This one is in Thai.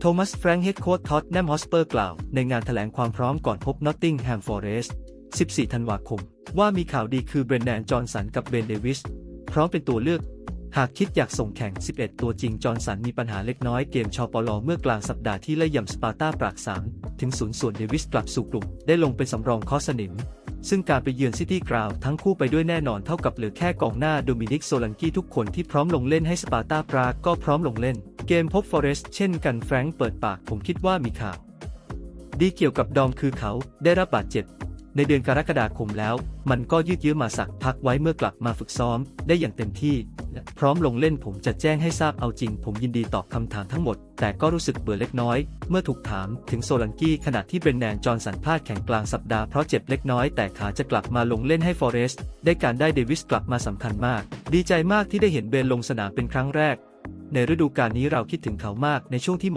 โทมัสแฟรงค์เฮดโค้ชท็อตแนมฮอสเปอร์กล่าว ในงานแถลงความพร้อมก่อนพบนอตติงแฮมฟอร์เรสต์14 ธันวาคม ว่ามีข่าวดีคือเบรนแดนจอห์นสันกับเบนเดวิส พร้อมเป็นตัวเลือก หากคิดอยากส่งแข่ง 11 ตัวจริงจอห์นสันมีปัญหาเล็กน้อยเกมชอปลอเมื่อกลางสัปดาห์ที่ไล่ย่ำสปาร์ตาปรากสามถึงศูนย์ส่วนเดวิสกลับสู่กลุ่ม ได้ลงเป็นสำรองคอสนิมซึ่งการไปเยือนซิตี้กราวทั้งคู่ไปด้วยแน่นอนเท่ากับเหลือแค่กองหน้าโดมินิกโซลันกี้ทุกคนที่พร้อมลงเล่นให้สปาร์ตาปรากก็พร้อมลงเล่น เกมพบฟอเรสต์เช่นกันแฟรงค์เปิดปากผมคิดว่ามีข่าว ดีเกี่ยวกับดอมคือเขาได้รับบาดเจ็บ ในเดือนกรกฎาคมแล้ว มันก็ยืดเยื้อมาสักพักไว้เมื่อกลับมาฝึกซ้อมได้อย่างเต็มที่ พร้อมลงเล่นผมจะแจ้งให้ทราบเอาจริง ผมยินดีตอบคำถามทั้งหมด แต่ก็รู้สึกเบื่อเล็กน้อย เมื่อถูกถามถึงโซลันกี้ขณะที่เบรนแนนจอห์นสันพลาดแข่งกลางสัปดาห์เพราะเจ็บเล็กน้อยแต่ขาจะกลับมาลงเล่นให้ฟอเรสต์ได้การได้เดวิสกลับมาสำคัญมาก ดีใจมากที่ได้เห็นเบนลงสนามเป็นครั้งแรก ในฤดูกาลนี้เราคิดถึงเขามากในช่วงที่หมอ